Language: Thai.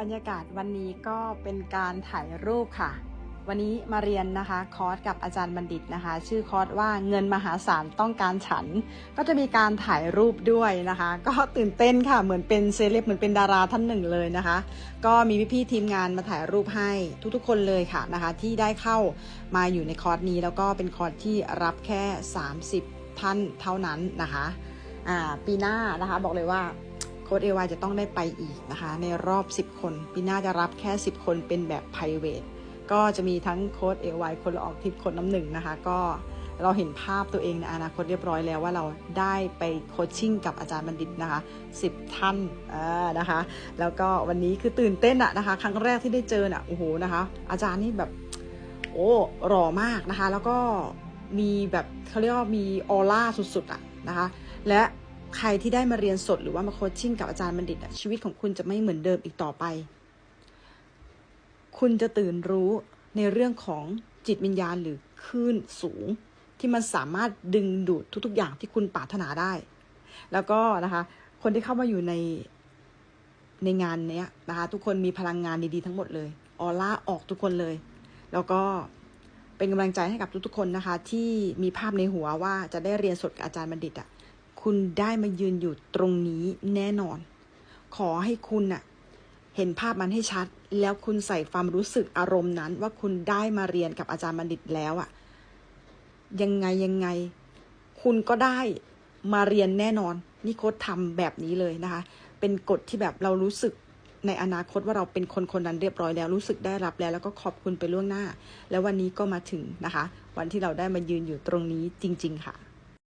บรรยากาศวันนี้ก็เป็นการถ่ายรูปค่ะ วันนี้มาเรียนนะคะคอร์สกับอาจารย์บัณฑิตนะคะ ชื่อคอร์สว่าเงินมหาศาลต้องการฉัน ก็จะมีการถ่ายรูปด้วยนะคะ ก็ตื่นเต้นค่ะเหมือนเป็นเซเลบเหมือนเป็นดาราท่านหนึ่งเลยนะคะ ก็มีพี่ๆทีมงานมาถ่ายรูปให้ทุกๆ คนเลยค่ะนะคะ ที่ได้เข้ามาอยู่ในคอร์สนี้ แล้วก็เป็นคอร์สที่รับแค่ 30 ท่านเท่านั้นนะคะปีหน้านะคะบอกเลยว่า ค้ดเอวาจะต้องได้ไปอีกนะคะ ในรอบ 10 คนปีหน้าจะรับแค่ 10 คนเป็นแบบ p r i v a t ก็จะมีทั้งโค้ดเอวายคนละออกทริปคนน้ำหนึ่งนะคะ ก็เราเห็นภาพตัวเองในอนาคตเรียบร้อยแล้วว่าเราได้ไปโคชชิ่งกับอาจารย์บัณฑิตนะคะ 10 ท่านนะคะ แล้วก็วันนี้คือตื่นเต้นอะนะคะ ครั้งแรกที่ได้เจอน่ะโอ้โหนะคะ อาจารย์นี่แบบโอ้หล่อมากนะคะ แล้วก็มีแบบเขาเรียกว่ามีออร่าสุดๆอะนะคะ และ ใครที่ได้มาเรียนสดหรือว่ามาโคชชิ่งกับอาจารย์บัณฑิตอะชีวิตของคุณจะไม่เหมือนเดิมอีกต่อไป คุณจะตื่นรู้ในเรื่องของจิตวิญญาณหรือคลื่นสูง ที่มันสามารถดึงดูดทุก ๆ อย่างที่คุณปรารถนาได้ แล้วก็นะคะ คนที่เข้ามาอยู่ในในงานเนี้ยนะคะทุกคนมีพลังงานดีๆทั้งหมดเลยออร่าออกทุกคนเลย แล้วก็เป็นกำลังใจให้กับทุกๆคนนะคะ ที่มีภาพในหัวว่าจะได้เรียนสดกับอาจารย์บัณฑิตอะ คุณได้มายืนอยู่ตรงนี้แน่นอน ขอให้คุณน่ะเห็นภาพมันให้ชัด แล้วคุณใส่ความรู้สึกอารมณ์นั้น ว่าคุณได้มาเรียนกับอาจารย์บัณฑิตแล้วอะยังไงยังไง คุณก็ได้มาเรียนแน่นอน นี่โค้ดทำแบบนี้เลยนะคะ เป็นกฎที่แบบเรารู้สึกในอนาคตว่าเราเป็นคนคนนั้นเรียบร้อยแล้วรู้สึกได้รับแล้ว แล้วก็ขอบคุณไปล่วงหน้า แล้ววันนี้ก็มาถึงนะคะ วันที่เราได้มายืนอยู่ตรงนี้จริง ๆ ค่ะ